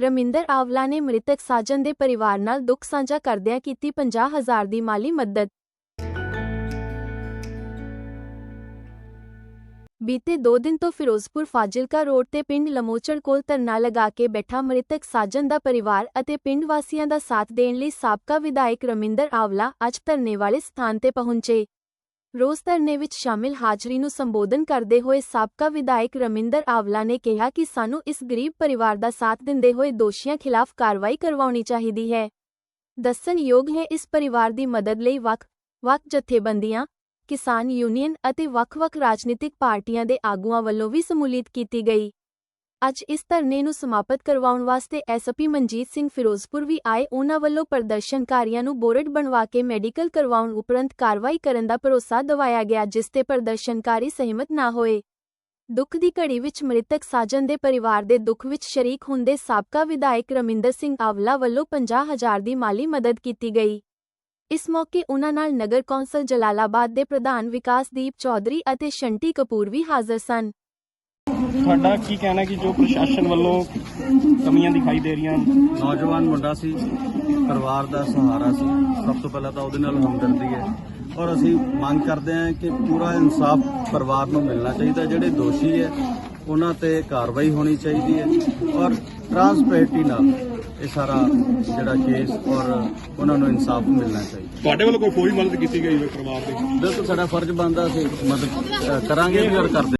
ਰਮਿੰਦਰ ਆਵਲਾ ਨੇ ਮ੍ਰਿਤਕ ਸਾਜਨ ਦੇ ਪਰਿਵਾਰ ਨਾਲ ਦੁੱਖ ਸਾਂਝਾ ਕਰਦਿਆਂ ਕੀਤੀ 50000 ਦੀ ਮਾਲੀ ਮਦਦ। ਬੀਤੇ 2 ਦਿਨ ਤੋਂ ਫਿਰੋਜ਼ਪੁਰ ਫਾਜ਼ਿਲਕਾ ਰੋਡ ਤੇ ਪਿੰਡ ਲਮੋਚੜ ਕੋਲ ਧਰਨਾ ਲਗਾ ਕੇ ਬੈਠਾ ਮ੍ਰਿਤਕ ਸਾਜਨ ਦਾ ਪਰਿਵਾਰ ਅਤੇ ਪਿੰਡ ਵਾਸੀਆਂ ਦਾ ਸਾਥ ਦੇਣ ਲਈ ਸਾਬਕਾ ਵਿਧਾਇਕ ਰਮਿੰਦਰ ਆਵਲਾ ਅੱਜ ਧਰਨੇ ਵਾਲੇ ਸਥਾਨ ਤੇ ਪਹੁੰਚੇ। ਰੋਜ਼ ਧਰਨੇ ਵਿੱਚ ਸ਼ਾਮਿਲ ਹਾਜ਼ਰੀ ਨੂੰ ਸੰਬੋਧਨ ਕਰਦੇ ਹੋਏ ਸਾਬਕਾ ਵਿਧਾਇਕ ਰਮਿੰਦਰ ਆਵਲਾ ਨੇ ਕਿਹਾ ਕਿ ਸਾਨੂੰ ਇਸ ਗਰੀਬ ਪਰਿਵਾਰ ਦਾ ਸਾਥ ਦਿੰਦੇ ਹੋਏ ਦੋਸ਼ੀਆਂ ਖਿਲਾਫ ਕਾਰਵਾਈ ਕਰਵਾਉਣੀ ਚਾਹੀਦੀ ਹੈ। ਦੱਸਣਯੋਗ ਹੈ ਇਸ ਪਰਿਵਾਰ ਦੀ ਮਦਦ ਲਈ ਵੱਖ ਵੱਖ ਜਥੇਬੰਦੀਆਂ, ਕਿਸਾਨ ਯੂਨੀਅਨ ਅਤੇ ਵੱਖ-ਵੱਖ ਰਾਜਨੀਤਿਕ ਪਾਰਟੀਆਂ ਦੇ ਆਗੂਆਂ ਵੱਲੋਂ ਵੀ ਸਮੂਲੀਤ ਕੀਤੀ ਗਈ। ਅੱਜ ਇਸ ਧਰਨੇ ਨੂੰ ਸਮਾਪਤ ਕਰਵਾਉਣ ਵਾਸਤੇ ਐਸਪੀ ਮਨਜੀਤ ਸਿੰਘ ਫਿਰੋਜ਼ਪੁਰ ਵੀ ਆਏ। ਉਹਨਾਂ ਵੱਲੋਂ ਪ੍ਰਦਰਸ਼ਨਕਾਰੀਆਂ ਨੂੰ ਬੋਰਡ ਬਣਵਾ ਕੇ ਮੈਡੀਕਲ ਕਰਵਾਉਣ ਉਪਰੰਤ ਕਾਰਵਾਈ ਕਰਨ ਦਾ ਭਰੋਸਾ ਦਿਵਾਇਆ ਗਿਆ, ਜਿਸ ਤੇ ਪ੍ਰਦਰਸ਼ਨਕਾਰੀ ਸਹਿਮਤ ਨਾ ਹੋਏ। ਦੁੱਖ ਦੀ ਘੜੀ ਵਿੱਚ ਮ੍ਰਿਤਕ ਸਾਜਨ ਦੇ ਪਰਿਵਾਰ ਦੇ ਦੁੱਖ ਵਿੱਚ ਸ਼ਰੀਕ ਹੁੰਦੇ ਸਾਬਕਾ ਵਿਧਾਇਕ ਰਮਿੰਦਰ ਸਿੰਘ ਆਵਲਾ ਵੱਲੋਂ 50000 ਦੀ ਮਾਲੀ ਮਦਦ ਕੀਤੀ ਗਈ। ਇਸ ਮੌਕੇ ਉਨ੍ਹਾਂ ਨਾਲ ਨਗਰ ਕੌਂਸਲ ਜਲਾਲਾਬਾਦ ਦੇ ਪ੍ਰਧਾਨ ਵਿਕਾਸਦੀਪ ਚੌਧਰੀ ਅਤੇ ਸ਼ੰਟੀ ਕਪੂਰ ਵੀ ਹਾਜ਼ਰ ਸਨ। ਤੁਹਾਡਾ ਕੀ ਕਹਿਣਾ ਕਿ ਜੋ ਪ੍ਰਸ਼ਾਸਨ ਵੱਲੋਂ ਕਮੀਆਂ ਦਿਖਾਈ ਦੇ ਰਹੀਆਂ? ਹਨ ਨੌਜਵਾਨ ਮੁੰਡਾ ਸੀ ਪਰਿਵਾਰ ਦਾ ਸਹਾਰਾ ਸੀ। ਸਭ ਤੋਂ ਪਹਿਲਾਂ ਤਾਂ ਉਹਦੇ ਨਾਲ ਹਮਦਰਦੀ ਹੈ। ਔਰ ਅਸੀਂ ਮੰਗ ਕਰਦੇ ਹਾਂ ਕਿ ਪੂਰਾ ਇਨਸਾਫ ਪਰਿਵਾਰ ਨੂੰ ਮਿਲਣਾ ਚਾਹੀਦਾ। ਜਿਹੜੇ ਦੋਸ਼ੀ ਹੈ ਉਹਨਾਂ ਤੇ ਕਾਰਵਾਈ ਹੋਣੀ ਚਾਹੀਦੀ ਹੈ। ਔਰ ਟਰਾਂਸਪੇਰੈਂਟੀ ਨਾਲ ਇਹ ਸਾਰਾ ਜਿਹੜਾ ਕੇਸ ਔਰ ਉਹਨਾਂ ਨੂੰ ਇਨਸਾਫ ਮਿਲਣਾ ਚਾਹੀਦਾ। ਤੁਹਾਡੇ ਵੱਲੋਂ ਕੋਈ ਫੌਰੀ ਮਦਦ ਕੀਤੀ ਗਈ ਹੈ ਪਰਿਵਾਰ ਦੀ? ਬਿਲਕੁਲ ਸਾਡਾ ਫਰਜ਼ ਬਣਦਾ ਸੀ ਮਦਦ ਕਰਾਂਗੇ ਵੀ ਔਰ ਕਰਦੇ